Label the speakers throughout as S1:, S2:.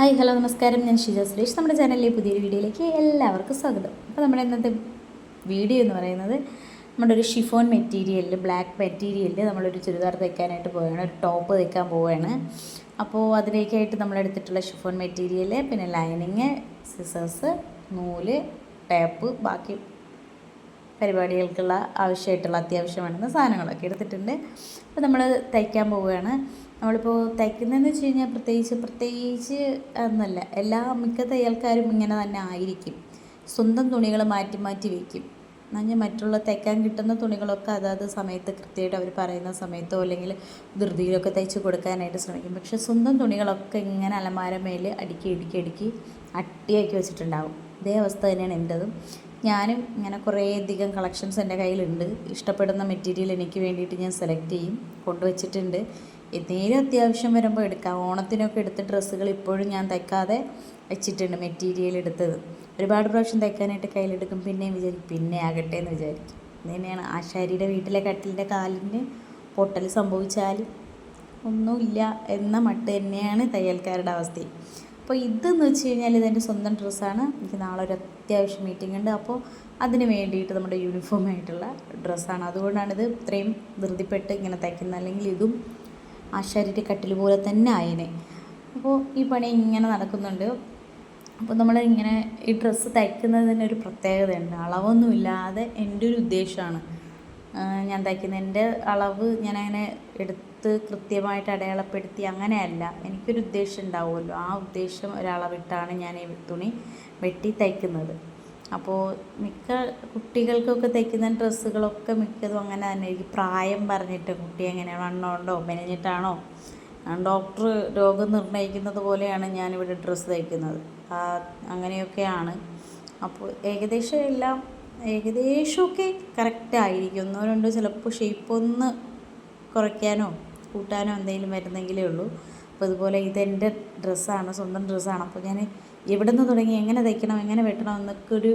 S1: Hi hello നമസ്കാരം. ഞാൻ ഷിജ സുരേഷ്. നമ്മുടെ ചാനലിലെ പുതിയൊരു വീഡിയോയിലേക്ക് എല്ലാവർക്കും സ്വാഗതം. അപ്പോൾ നമ്മുടെ ഇന്നത്തെ വീഡിയോ എന്ന് പറയുന്നത് നമ്മുടെ ഒരു ഷിഫോൺ മെറ്റീരിയലിൽ ബ്ലാക്ക് മെറ്റീരിയലിൽ നമ്മളൊരു ചുരിദാർ തയ്ക്കാനായിട്ട് പോവുകയാണ് ഒരു ടോപ്പ് തയ്ക്കാൻ പോവുകയാണ്. അപ്പോൾ അതിലേക്കായിട്ട് നമ്മളെടുത്തിട്ടുള്ള ഷിഫോൺ മെറ്റീരിയൽ പിന്നെ ലൈനിങ് സിസേഴ്സ് നൂൽ ടേപ്പ് ബാക്കി പരിപാടികൾക്കുള്ള ആവശ്യമായിട്ടുള്ള അത്യാവശ്യം വേണ്ടുന്ന സാധനങ്ങളൊക്കെ എടുത്തിട്ടുണ്ട്. അപ്പോൾ നമ്മൾ തയ്ക്കാൻ പോവുകയാണ്. നമ്മളിപ്പോൾ തയ്ക്കുന്നതെന്ന് വെച്ച് കഴിഞ്ഞാൽ പ്രത്യേകിച്ച് പ്രത്യേകിച്ച് എന്നല്ല എല്ലാ മിക്ക തയ്യൽക്കാരും ഇങ്ങനെ തന്നെ ആയിരിക്കും. സ്വന്തം തുണികൾ മാറ്റി മാറ്റി വയ്ക്കും എന്നാൽ മറ്റുള്ള തയ്ക്കാൻ കിട്ടുന്ന തുണികളൊക്കെ അതാത് സമയത്ത് കൃത്യമായിട്ട് അവർ പറയുന്ന സമയത്തോ അല്ലെങ്കിൽ ധൃതിയിലൊക്കെ തയ്ച്ച് കൊടുക്കാനായിട്ട് ശ്രമിക്കും. പക്ഷെ സ്വന്തം തുണികളൊക്കെ ഇങ്ങനെ അലമാര മേൽ അടുക്കി അടുക്കി അടുക്കി അട്ടിയാക്കി വെച്ചിട്ടുണ്ടാകും ഇതേ അവസ്ഥ തന്നെയാണ് എന്റെതും ഞാനും ഇങ്ങനെ കുറേയധികം കളക്ഷൻസ് എന്റെ കയ്യിലുണ്ട്. ഇഷ്ടപ്പെടുന്ന മെറ്റീരിയൽ എനിക്ക് വേണ്ടിയിട്ട് ഞാൻ സെലക്ട് ചെയ്യും കൊണ്ടുവച്ചിട്ടുണ്ട്. എന്തെങ്കിലും അത്യാവശ്യം വരുമ്പോൾ എടുക്കാം. ഓണത്തിനൊക്കെ എടുത്ത ഡ്രസ്സുകൾ ഇപ്പോഴും ഞാൻ തയ്ക്കാതെ വെച്ചിട്ടുണ്ട് മെറ്റീരിയൽ എടുത്തത്. ഒരുപാട് പ്രാവശ്യം തയ്ക്കാനായിട്ട് കയ്യിലെടുക്കും. പിന്നെയും വിചാരിക്കും പിന്നെ ആകട്ടെ എന്ന് വിചാരിക്കും. തന്നെയാണ് ആശാരിയുടെ വീട്ടിലെ കട്ടിലിന്റെ കാലിന് പൊട്ടൽ സംഭവിച്ചാൽ ഒന്നുമില്ല എന്ന മട്ട് തന്നെയാണ് തയ്യൽക്കാരുടെ അവസ്ഥ. അപ്പോൾ ഇതെന്ന് വെച്ച് കഴിഞ്ഞാൽ ഇതെന്റെ സ്വന്തം ഡ്രസ്സാണ്. എനിക്ക് നാളെ ഒരു അത്യാവശ്യം മീറ്റിംഗ് ഉണ്ട്. അപ്പോൾ അതിന് വേണ്ടിയിട്ട് നമ്മുടെ യൂണിഫോം ആയിട്ടുള്ള ഡ്രസ്സാണ്. അതുകൊണ്ടാണ് ഇത് ഇത്രയും ധൃതിപ്പെട്ട് ഇങ്ങനെ തയ്ക്കുന്നത്. അല്ലെങ്കിൽ ഇതും ആശാരിയുടെ കട്ടിൽ പോലെ തന്നെ ആയേനെ. അപ്പോൾ ഈ പണി ഇങ്ങനെ നടക്കുന്നുണ്ട്. അപ്പോൾ നമ്മൾ ഇങ്ങനെ ഈ ഡ്രസ്സ് തയ്ക്കുന്നതിന് ഒരു പ്രത്യേകതയുണ്ട്. അളവൊന്നുമില്ലാതെ എന്റെ ഒരു ഉദ്ദേശമാണ്. ഞാൻ തയ്ക്കുന്നതിന്റെ അളവ് ഞാനങ്ങനെ എടുത്ത് കൃത്യമായിട്ട് അടയാളപ്പെടുത്തി അങ്ങനെയല്ല. എനിക്കൊരു ഉദ്ദേശം ഉണ്ടാവുമല്ലോ. ആ ഉദ്ദേശം ഒരളവിട്ടാണ് ഞാൻ ഈ തുണി വെട്ടി തയ്ക്കുന്നത്. അപ്പോൾ മിക്ക കുട്ടികൾക്കൊക്കെ തയ്ക്കുന്ന ഡ്രസ്സുകളൊക്കെ മിക്കതും അങ്ങനെ തന്നെ ഈ പ്രായം പറഞ്ഞിട്ട് കുട്ടി എങ്ങനെ വണ്ണമുണ്ടോ മെനഞ്ഞിട്ടാണോ? ഡോക്ടർ രോഗം നിർണയിക്കുന്നത് പോലെയാണ് ഞാനിവിടെ ഡ്രസ്സ് തയ്ക്കുന്നത്. അങ്ങനെയൊക്കെയാണ്. അപ്പോൾ ഏകദേശം എല്ലാം ഏകദേശമൊക്കെ കറക്റ്റ് ആയിരിക്കും. ചിലപ്പോൾ ഷേപ്പ് ഒന്ന് കുറയ്ക്കാനോ കൂട്ടാനോ എന്തെങ്കിലും വരുന്നെങ്കിലേ ഉള്ളൂ. അപ്പോൾ ഇതുപോലെ ഇതെന്റെ ഡ്രസ്സാണ് സ്വന്തം ഡ്രസ്സാണ്. അപ്പോൾ ഞാൻ എവിടെ നിന്ന് തുടങ്ങി എങ്ങനെ തയ്ക്കണം എങ്ങനെ വെട്ടണം എന്നൊക്കെ ഒരു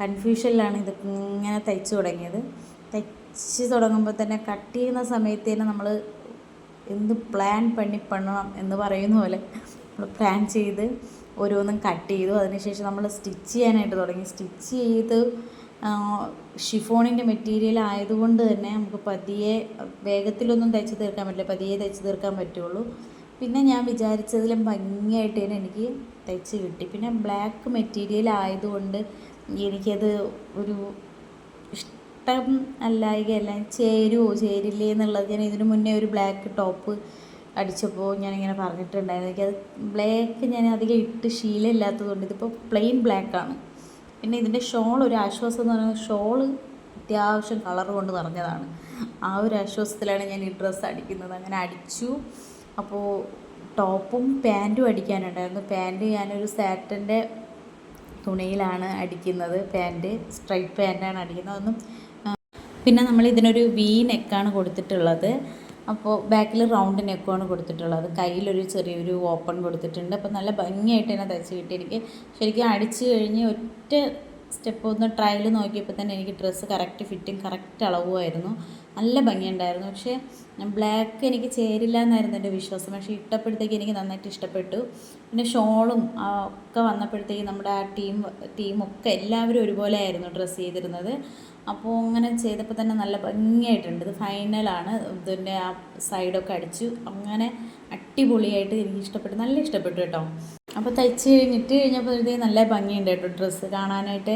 S1: കൺഫ്യൂഷനിലാണ് ഇത് ഇങ്ങനെ തയ്ച്ചു തുടങ്ങിയത്. തയ്ച്ച് തുടങ്ങുമ്പോൾ തന്നെ കട്ട് ചെയ്യുന്ന സമയത്ത് തന്നെ നമ്മൾ എന്ത് പ്ലാൻ പണി പണണം എന്ന് പറയുന്ന പോലെ നമ്മൾ പ്ലാൻ ചെയ്ത് ഓരോന്നും കട്ട് ചെയ്തു. അതിനുശേഷം നമ്മൾ സ്റ്റിച്ച് ചെയ്യാനായിട്ട് തുടങ്ങി. സ്റ്റിച്ച് ചെയ്ത് ഷിഫോണിന്റെ മെറ്റീരിയൽ ആയതുകൊണ്ട് തന്നെ നമുക്ക് പതിയെ വേഗത്തിലൊന്നും തയ്ച്ച് തീർക്കാൻ പറ്റില്ല. പതിയെ തയ്ച്ച് തീർക്കാൻ പറ്റുള്ളൂ. പിന്നെ ഞാൻ വിചാരിച്ചതിലും ഭംഗിയായിട്ട് തന്നെ എനിക്ക് തയ്ച്ച് കിട്ടി. പിന്നെ ബ്ലാക്ക് മെറ്റീരിയൽ ആയതുകൊണ്ട് എനിക്കത് ഒരു ഇഷ്ടം അല്ലായികയല്ല ചേരുവോ ചേരില്ലേ എന്നുള്ളത് ഞാൻ ഇതിനു മുന്നേ ഒരു ബ്ലാക്ക് ടോപ്പ് അടിച്ചപ്പോൾ ഞാനിങ്ങനെ പറഞ്ഞിട്ടുണ്ടായിരുന്നു. എനിക്കത് ബ്ലാക്ക് ഞാൻ അധികം ഇട്ട് ശീലമില്ലാത്തതുകൊണ്ട് ഇതിപ്പോൾ പ്ലെയിൻ ബ്ലാക്കാണ് പിന്നെ ഇതിന്റെ ഷോൾ ഒരു ആശ്വാസം എന്ന് പറയുന്നത് ഷോൾ അത്യാവശ്യം കളർ കൊണ്ട് നിറഞ്ഞതാണ്. ആ ഒരു ആശ്വാസത്തിലാണ് ഞാൻ ഈ ഡ്രസ്സ് അടിക്കുന്നത്. അങ്ങനെ അടിച്ചു. അപ്പോൾ ടോപ്പും പാന്റും അടിക്കാനുണ്ടായിരുന്നു. പാന്റ് ഞാനൊരു സാറ്റന്റെ തുണിയിലാണ് അടിക്കുന്നത്. പാന്റ് സ്ട്രൈറ്റ് പാന്റാണ് അടിക്കുന്നത്. അതൊന്നും പിന്നെ നമ്മൾ ഇതിനൊരു വി നെക്കാണ് കൊടുത്തിട്ടുള്ളത്. അപ്പോൾ ബാക്കിൽ റൗണ്ട് നെക്കുമാണ് കൊടുത്തിട്ടുള്ളത്. കയ്യിലൊരു ചെറിയൊരു ഓപ്പൺ കൊടുത്തിട്ടുണ്ട്. അപ്പോൾ നല്ല ഭംഗിയായിട്ട് തന്നെ തയ്ച്ച് കിട്ടി എനിക്ക് ശരിക്കും അടിച്ചു കഴിഞ്ഞ് ഒറ്റ സ്റ്റെപ്പ് ഒന്ന് ട്രയൽ നോക്കിയപ്പോൾ തന്നെ എനിക്ക് ഡ്രസ്സ് കറക്റ്റ് ഫിറ്റിങ് കറക്റ്റ് അളവുമായിരുന്നു. നല്ല ഭംഗിയുണ്ടായിരുന്നു. പക്ഷേ ബ്ലാക്ക് എനിക്ക് ചേരില്ല എന്നായിരുന്നു എന്റെ വിശ്വാസം. പക്ഷേ ഇട്ടപ്പോഴത്തേക്ക് എനിക്ക് നന്നായിട്ട് ഇഷ്ടപ്പെട്ടു. പിന്നെ ഷോളും ഒക്കെ വന്നപ്പോഴത്തേക്ക് നമ്മുടെ ആ ടീം ടീമൊക്കെ എല്ലാവരും ഒരുപോലെ ആയിരുന്നു ഡ്രസ്സ് ചെയ്തിരുന്നത്. അപ്പോൾ അങ്ങനെ ചെയ്തപ്പോൾ തന്നെ നല്ല ഭംഗിയായിട്ടുണ്ട്. ഇത് ഫൈനലാണ് ഇതിന്റെ ആ സൈഡൊക്കെ അടിച്ചു. അങ്ങനെ അടിപൊളിയായിട്ട് എനിക്ക് ഇഷ്ടപ്പെട്ടു. നല്ല ഇഷ്ടപ്പെട്ടു കേട്ടോ. അപ്പോൾ തയ്ച്ച് കഴിഞ്ഞിട്ട് കഴിഞ്ഞപ്പോഴത്തേക്ക് നല്ല ഭംഗിയുണ്ട് കേട്ടോ ഡ്രസ്സ് കാണാനായിട്ട്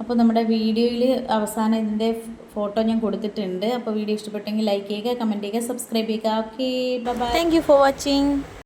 S1: അപ്പോൾ നമ്മുടെ വീഡിയോയിൽ അവസാനം ഇതിന്റെ ഫോട്ടോ ഞാൻ കൊടുത്തിട്ടുണ്ട്. അപ്പോൾ വീഡിയോ ഇഷ്ടപ്പെട്ടെങ്കിൽ ലൈക്ക് ചെയ്യുക കമന്റ് ചെയ്യുക സബ്സ്ക്രൈബ് ചെയ്യുക. Okay bye
S2: bye thank you for watching.